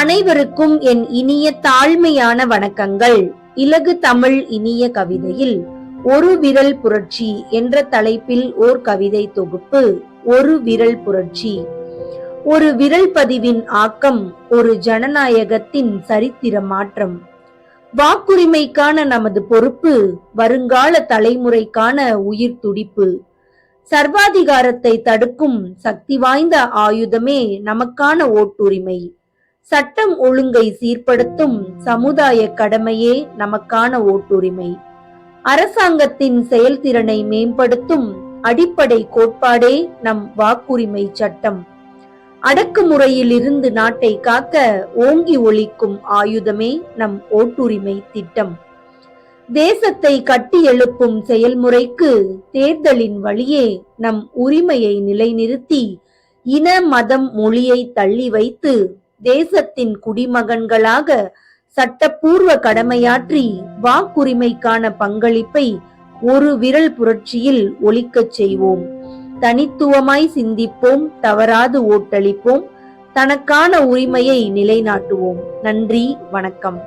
அனைவருக்கும் என் இனிய தாழ்மையான வணக்கங்கள். இலகு தமிழ் இனிய கவிதையில் ஒரு விரல் புரட்சி என்ற தலைப்பில் ஓர் கவிதை தொகுப்பு ஒரு விரல் புரட்சி ஒரு விரல் பதிவின் ஆக்கம் ஒரு ஜனநாயகத்தின் சரித்திர மாற்றம். வாக்குரிமைக்கான நமது பொறுப்பு வருங்கால தலைமுறைக்கான உயிர் துடிப்பு. சர்வாதிகாரத்தை தடுக்கும் சக்தி வாய்ந்த ஆயுதமே நமக்கான ஓட்டுரிமை. சட்டம் ஒழுங்கை சீர்படுத்தும் சமுதாய கடமையே நமக்கான ஓட்டுரிமை. அரசாங்கத்தின் செயல்திறனை மேம்படுத்தும் அடிப்படை கோட்பாடே நம் வாக்குரிமை சட்டம். அடக்குமுறையில் இருந்து நாட்டை காக்க ஓங்கி ஒழிக்கும் ஆயுதமே நம் ஓட்டுரிமை திட்டம். தேசத்தை கட்டி எழுப்பும் செயல்முறைக்கு தேர்தலின் வழியே நம் உரிமையை நிலைநிறுத்தி இன மதம் மொழியை தள்ளி வைத்து தேசத்தின் குடிமகன்களாக சட்டப்பூர்வ கடமையாற்றி வாக்குரிமைக்கான பங்களிப்பை ஒரு விரல் புரட்சியில் ஒலிக்கச் செய்வோம். தனித்துவமாய் சிந்திப்போம் தவறாது ஓட்டளிப்போம் தனக்கான உரிமையை நிலைநாட்டுவோம். நன்றி வணக்கம்.